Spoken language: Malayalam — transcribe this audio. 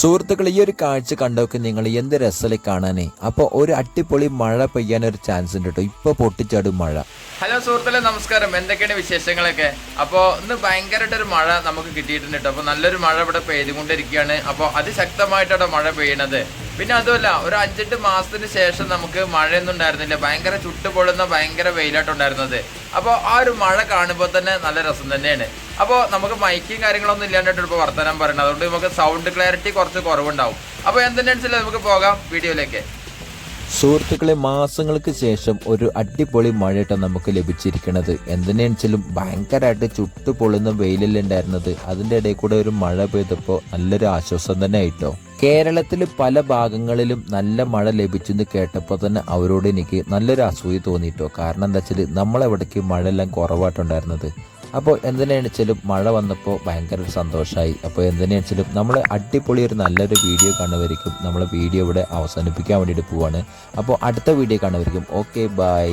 സുഹൃത്തുക്കൾ ഈ ഒരു കാഴ്ച കണ്ടൊക്കെ നിങ്ങൾ എന്ത് രസമായി കാണാനേ? അപ്പോൾ ഒരു അടിപൊളി മഴ പെയ്യാൻ ഒരു ചാൻസ് ഉണ്ട് കേട്ടോ ഇപ്പോൾ പൊട്ടിച്ചാടും മഴ. ഹലോ സുഹൃത്തുക്കളെ നമസ്കാരം. എന്തൊക്കെയാണ് വിശേഷങ്ങളൊക്കെ? അപ്പോൾ ഇന്ന് ഭയങ്കരമായിട്ടൊരു മഴ നമുക്ക് കിട്ടിയിട്ടുണ്ട് കേട്ടോ അപ്പോൾ നല്ലൊരു മഴ ഇവിടെ പെയ്തുകൊണ്ടിരിക്കുകയാണ്. അപ്പോൾ അതിശക്തമായിട്ടാണ് മഴ പെയ്യണത്. പിന്നെ അതുമല്ല ഒരു അഞ്ചെട്ട് മാസത്തിന് ശേഷം നമുക്ക് മഴയൊന്നും ഉണ്ടായിരുന്നില്ല. ഭയങ്കര ചുട്ടുപൊള്ളുന്ന ഭയങ്കര വെയിലായിട്ടുണ്ടായിരുന്നത് അപ്പോൾ ആ ഒരു മഴ കാണുമ്പോൾ തന്നെ നല്ല രസം തന്നെയാണ്. അപ്പോൾ നമുക്ക് മൈക്കും കാര്യങ്ങളൊന്നും ഇല്ലാണ്ടായിട്ട് ഇപ്പോൾ വർത്തമാനം പറയുന്നത്. അതുകൊണ്ട് നമുക്ക് സൗണ്ട് ക്ലാരിറ്റി കുറച്ച് കുറവുണ്ടാവും. അപ്പോൾ എന്തിനനുസരിച്ച് നമുക്ക് പോകാം വീഡിയോയിലേക്ക്. സുഹൃത്തുക്കളെ മാസങ്ങൾക്ക് ശേഷം ഒരു അടിപൊളി മഴയിട്ട് നമുക്ക് ലഭിച്ചിരിക്കുന്നത്. എന്തിനാണെന്നുവെച്ചാലും ഭയങ്കരമായിട്ട് ചുട്ടുപൊള്ളുന്ന വെയിലല്ലേ ഉണ്ടായിരുന്നത്. അതിന്റെ ഇടയിൽ കൂടെ ഒരു മഴ പെയ്തപ്പോൾ നല്ലൊരു ആശ്വാസം തന്നെ ആയിട്ടോ? കേരളത്തിൽ പല ഭാഗങ്ങളിലും നല്ല മഴ ലഭിച്ചെന്ന് കേട്ടപ്പോൾ തന്നെ അവരോട് എനിക്ക് നല്ലൊരു അസൂയ തോന്നിയിട്ടോ കാരണം എന്താ വെച്ചാൽ നമ്മളെവിടേക്ക് മഴയെല്ലാം കുറവായിട്ടുണ്ടായിരുന്നത്. അപ്പോൾ എന്തിനാണെച്ചാലും മഴ വന്നപ്പോൾ ഭയങ്കര സന്തോഷമായി അപ്പോൾ എന്തിനാണെച്ചാലും നമ്മൾ അടിപൊളി ഒരു നല്ലൊരു വീഡിയോ കാണുമായിരിക്കും നമ്മളെ വീഡിയോ ഇവിടെ അവസാനിപ്പിക്കാൻ വേണ്ടിയിട്ട് പോവാണ്. അപ്പോൾ അടുത്ത വീഡിയോ കാണുമായിരിക്കും ഓക്കെ ബൈ.